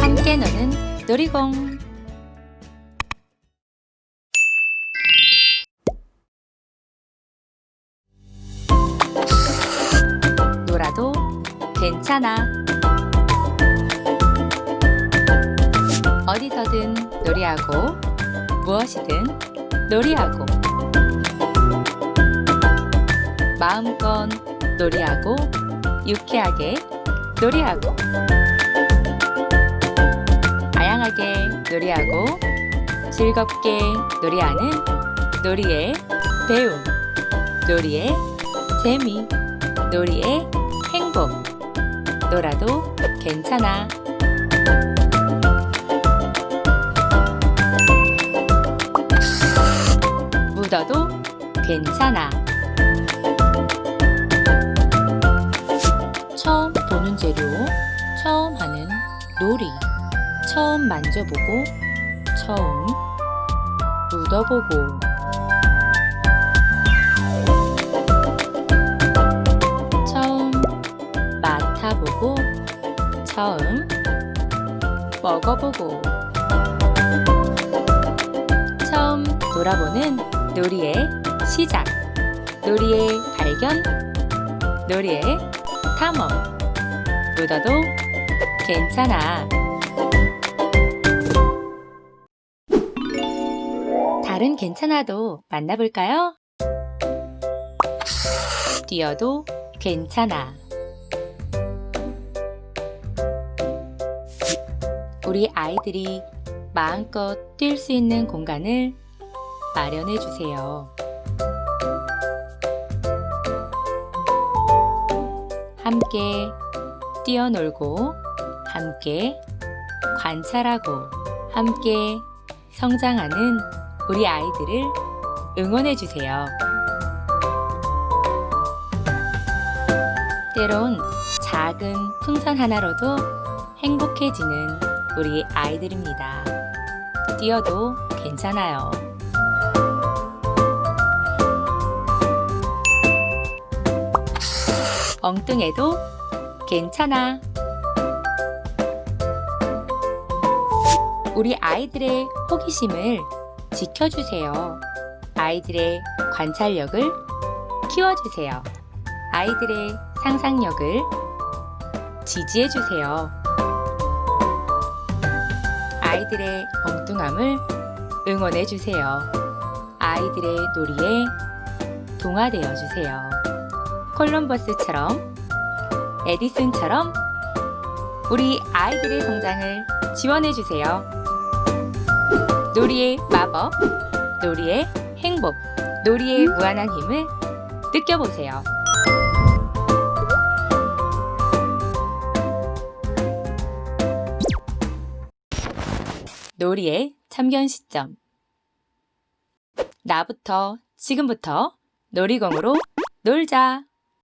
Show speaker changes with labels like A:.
A: 함께 노는 놀이공. 놀아도 괜찮아. 어디서든 놀이하고 무엇이든 놀이하고 마음껏 놀이하고 유쾌하게 놀이하고 다양하게 놀이하고 즐겁게 놀이하는 놀이의 배움, 놀이의 재미, 놀이의 행복. 놀아도 괜찮아. 묻어도 괜찮아. 재료, 처음 하는 놀이. 처음 만져보고 처음 묻어보고. 처음 맡아보고 처음 먹어보고. 처음 돌아보는 놀이의 시작. 놀이의 발견. 놀이의 탐험 묻어도 괜찮아 다른 괜찮아도 만나볼까요? 뛰어도 괜찮아. 우리 아이들이 마음껏 뛸 수 있는 공간을 마련해 주세요. 함께 뛰어놀고, 함께 관찰하고, 함께 성장하는 우리 아이들을 응원해 주세요. 때론 작은 풍선 하나로도 행복해지는 우리 아이들입니다. 뛰어도 괜찮아요. 엉뚱해도 괜찮아. 우리 아이들의 호기심을 지켜주세요. 아이들의 관찰력을 키워주세요. 아이들의 상상력을 지지해주세요. 아이들의 엉뚱함을 응원해주세요. 아이들의 놀이에 동화되어 주세요. 콜럼버스처럼, 에디슨처럼 우리 아이들의 성장을 지원해주세요. 놀이의 마법, 놀이의 행복, 놀이의 무한한 힘을 느껴보세요. 놀이의 참견 시점. 나부터 지금부터 놀이공으로 놀자.